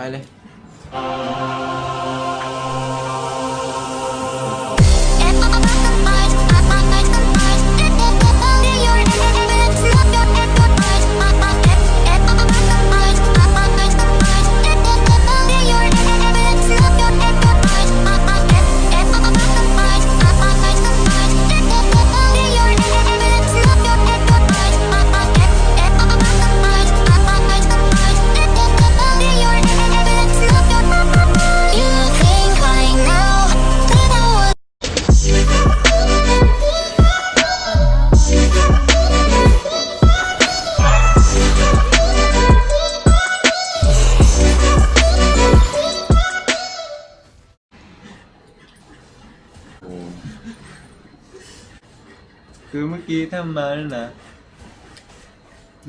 ไป คือเมื่อกี้ถ้ามานั่นนะ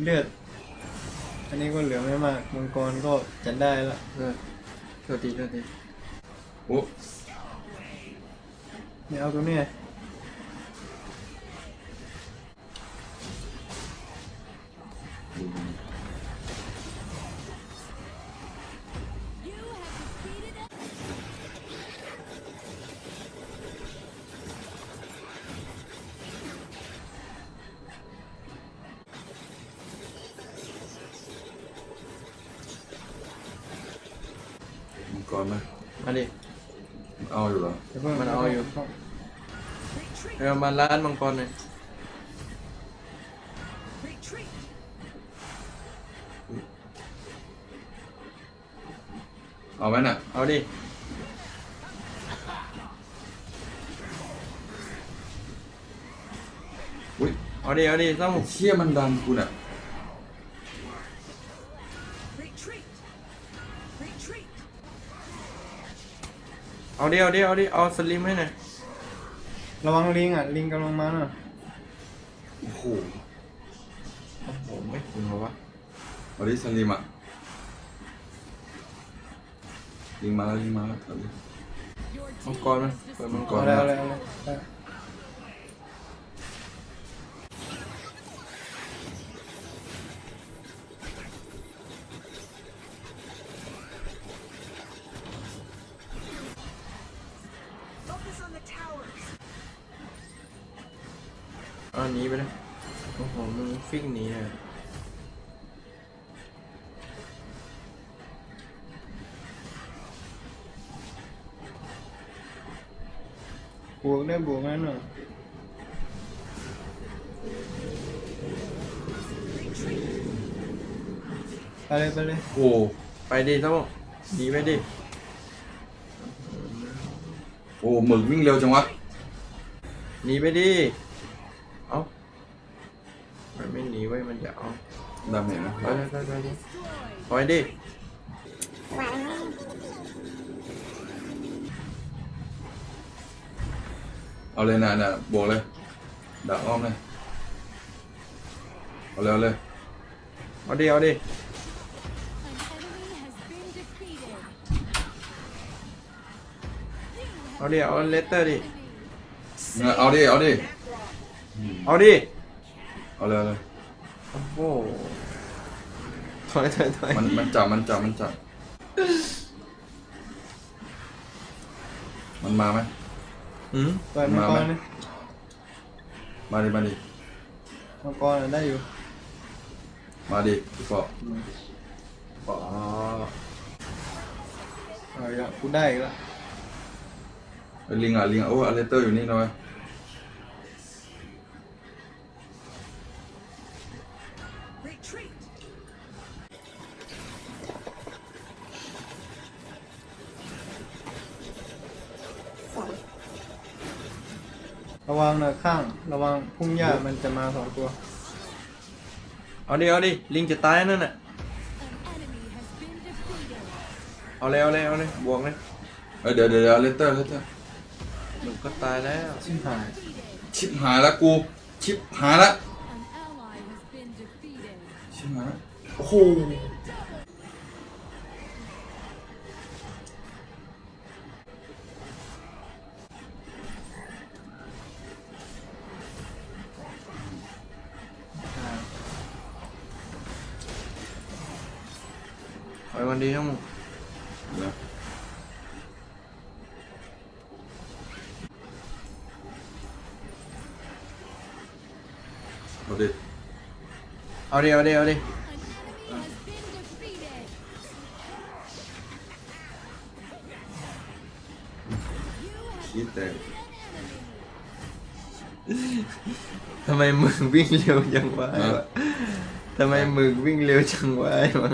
เลือด อันนี้ก็เหลือไม่มากมังกรก็จะได้ละเออโทษทีโทษทีโอ้เนี่ยเอาตัวเนี้ย มังกรไหมมาดิเอาอยู่เหรอดี๋ยวพิ่งมันเอาอยู่เรามาร้านมังกรหน่อยเอาไหมน่ะ เอาดิอุ้ยเอาดิเอาดิต้องไอ้เชี่ยมันดันกูน่ะ เอาดิเอาดิเอาดิเอาสลิมให้หน่อยระวังลิงอะ ลิงกำลังมาน่ะโอ้โหโอ้โหไม่ถึงหรอวะเอาดิสลิมอะลิงมาแล้วลิงมาแล้วเอาดิมังกรมันเปิดมังกก่รนเอาเลยเอาเลยเอาเลย อาหนีไปเลยโอ้โหมึงฟิกหนีเลยบวกได้บวกนั่นน่ะไปเลยไปเลยโอ้ไปดิต้องหนีไปดิ โอ้โหหมึกวิ่งเร็วจังวะหนีไปดิเอามันไม่หนีไว้ยมันจะเอาดำเห็นไหมไปไปไปไปดิปล่อยดิเอาเลยน่ะน่ะบวกเลยดักอ้อมเลยเอาเร็วเลยเอาดิเอาดิ เอาดิเอาเลตเตอร์ดิเนี่ยเอาดิ เอาดิ เอาดิ เอาเร็วเลยโอ้โหถอยถอยถอยมันมันจับมันจับมันจับ มันมาไหมอืมปล่อยมังกมาไหรมเลยมาดิ มาดิมังกรน่ะได้อยู่ มาดิพี่ปออ๋อเอาอีกและกูได้อีกและไอ้ ลิงอะลิงอะโอ้อเลเตอร์อยู่นี่นะเว้ยระวังนะข้าง ระวังพุ่งหญ้ามันจะมาสองตัว เอาดิเอาดิลิงจะตายนั่นน่ะเอาเลยเอาเลยเอาเลยบวกเลยเอ้ยเดี๋ยวเดี๋ยวเดี๋ยวอเลเตอร์อเลเตอร์ มึงก็ตายแล้ว ชิบหาย ชิบหายแล้วกู ชิบหายแล้วชิบหายแล้วโอ้โหปล่อยมันดีทั้งหมด เอาดิเอาดิเอาดิเอาดิคิดแต่ทำไมมึงวิ่งเร็วจังวะฮะทำไมมึงวิ่งเร็วจังวะไอ้วะ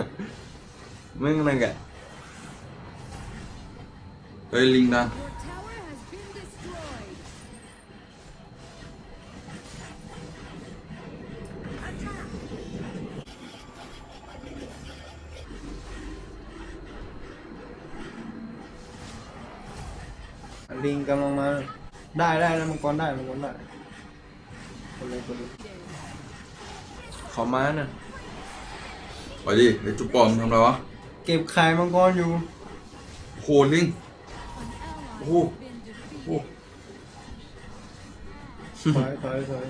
มึงนั่นกะเฮ้ยลิงดัน ลิงกำลังมา ได้ได้แล้วมังกรได้มังกรได้คนเลยคนเลยขอม้าน่ะไปดิไอ้จุ๊บปอมทำไรวะเก็บไข่มังกรอยู่โหลิงโอ้โหโอ้โหถอยถอยถอย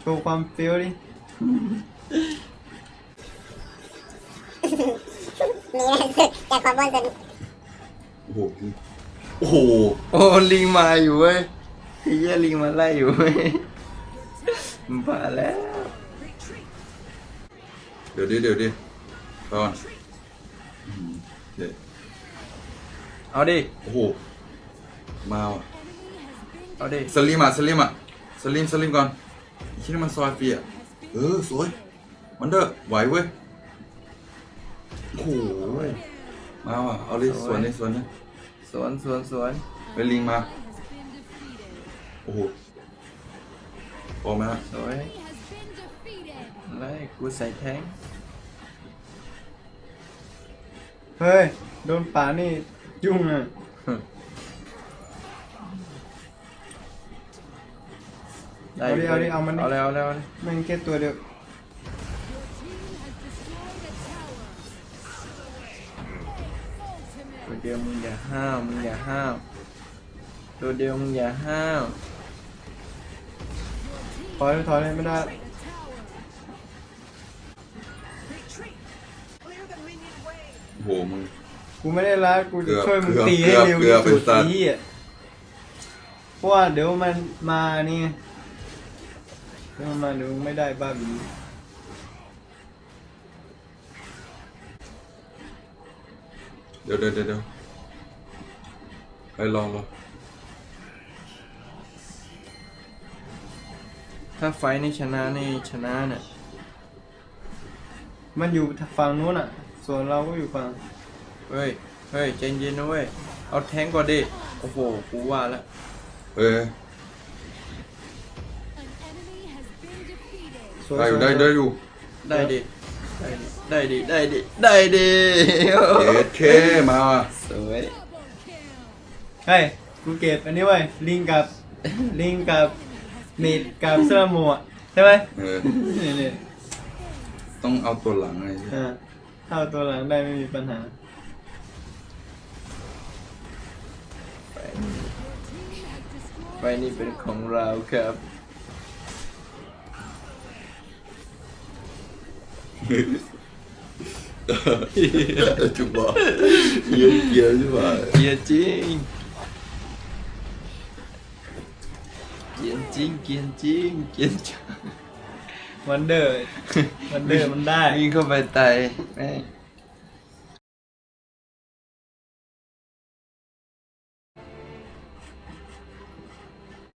โชว์ความเฟี้ยวดิมีอะไรสุดจากความบนสุดโอ้โหลิง โอ้โหโอ้ลิงมาอยู่เว้ยไอ้เหี้ยลิงมาไล่อยู่เว้ยมันผ่าแล้ว เดี๋ยวดิเดี๋ยวดิก่อนอืมเดี๋ยวเอาดิ โอ้โหมาว่ะเอาดิ สลิมอะสลิมอะสลิมสลิมก่อนไอ้ชิ้นนี้มันซอยเปียอะเออสวยมันเด้อไหวเว้ยโอ้โหมาว่ะเอาเลยสวนนี่สวนนี่ สวนสวนสวนไปลิงมา โอ้โหพอไหมฮะสวยไล่กูใส่แทงเฮ้ย โดนป่านี่ยุ่งอะได้เอาดิเอาดิเอามันดิเอาเลยเอาเลยเอาเลยแม่งแค่ตัวเดียว เดียวมึงอย่าห้าวมึงอย่าห้าวตัวเดียวมึงอย่าห้าวถอยถอยเลยไม่ได้โอ้โหมึง กูไม่ได้รักกูจะเกือบช่วยมึงเกือบตีให้เร็วเกืที่อบสุดเกือบไอ้เหี้ยเพราะว่าเดี๋ยวมันมานี่ไงเดี๋ยวมันมาเดี๋ยวมึงไม่ได้บ้าบีเดี๋ยวเดี๋ยวเดี๋ยวเดี๋ยว ไปลองลองถ้าไฟท์นี่ชนะนี่ชนะเนี่ย มันอยู่ฝั่งนู้นอะ ส่วนเราก็อยู่ฝั่ง เฮ้ย เฮ้ยใจเย็นนะเว้ย เอาแทงก่อนดิ โอ้โห กูว่าแล้ว เอ้ยส่วนได้อยู่ได้ได้อยู่ได้ดิ ได้ดิ ได้ดิ ได้ดิเอเคมาว่ะสวย เฮ้ยกูเก็บอันนี้ไว้ยลิงกับลิงกับเมดกับเสื้อหมวกใช่ไหมเออ นี่นี่ต้องเอาตัวหลังไงอ่าถ้าเอาตัวหลังได้ไม่มีปัญหา ไฟนี่เป็นของเราครับจุบบอกเยี่ยเยี่ยใช่ป่ะเกลียดจริง เกลียดจริง เกลียดจริง เกลียดจังวันเดอร์วันเดอร์มันได้ วิ่งเข้าไปไต่แม่ง